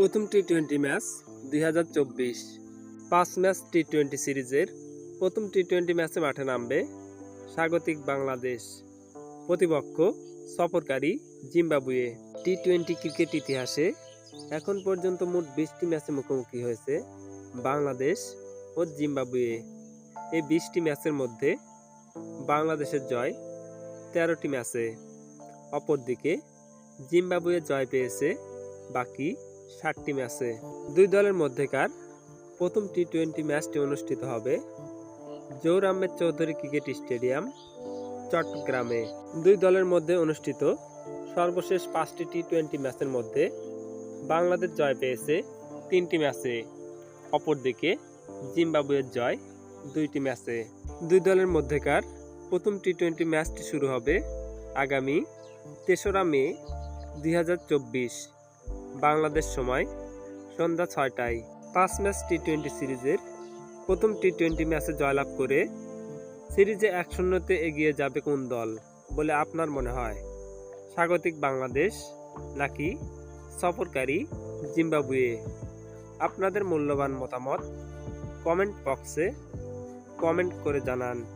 প্রথম T twenty match দুই পাঁচ ম্যাচ টি টোয়েন্টি সিরিজের প্রথম টি টোয়েন্টি ম্যাচে মাঠে নামবে স্বাগতিক বাংলাদেশ প্রতিপক্ষ সফরকারী জিম্বাবুয়ে। টি টোয়েন্টি ক্রিকেট ইতিহাসে এখন পর্যন্ত মোট বিশটি ম্যাচে মুখোমুখি হয়েছে বাংলাদেশ ও জিম্বাবুয়ে। এই বিশটি ম্যাচের মধ্যে বাংলাদেশের জয় তেরোটি ম্যাচে অপরদিকে জিম্বাবুয়ে জয় পেয়েছে বাকি ষাটটি ম্যাচে দুই দলের মধ্যেকার প্রথম টি টোয়েন্টি ম্যাচটি অনুষ্ঠিত হবে জৌর আহমেদ চৌধুরী ক্রিকেট স্টেডিয়াম, চট্টগ্রামে। দুই দলের মধ্যে অনুষ্ঠিত সর্বশেষ পাঁচটি টি টোয়েন্টি ম্যাচের মধ্যে বাংলাদেশ জয় পেয়েছে তিনটি ম্যাচে, অপরদিকে জিম্বাবুয়ের জয় দুইটি ম্যাচে। দুই দলের মধ্যেকার প্রথম টি টোয়েন্টি ম্যাচটি শুরু হবে আগামী তেসরা মে দুই হাজার চব্বিশ। বাংলাদেশ সময় সন্ধ্যা ছয়টায়। পাঁচ ম্যাচ টি টোয়েন্টি সিরিজের প্রথম টি টোয়েন্টি ম্যাচে জয়লাভ করে সিরিজে এক শূন্যতে এগিয়ে যাবে কোন দল বলে আপনার মনে হয়? স্বাগতিক বাংলাদেশ নাকি সফরকারী জিম্বাবুয়ে? আপনাদের মূল্যবান মতামত কমেন্ট বক্সে কমেন্ট করে জানান।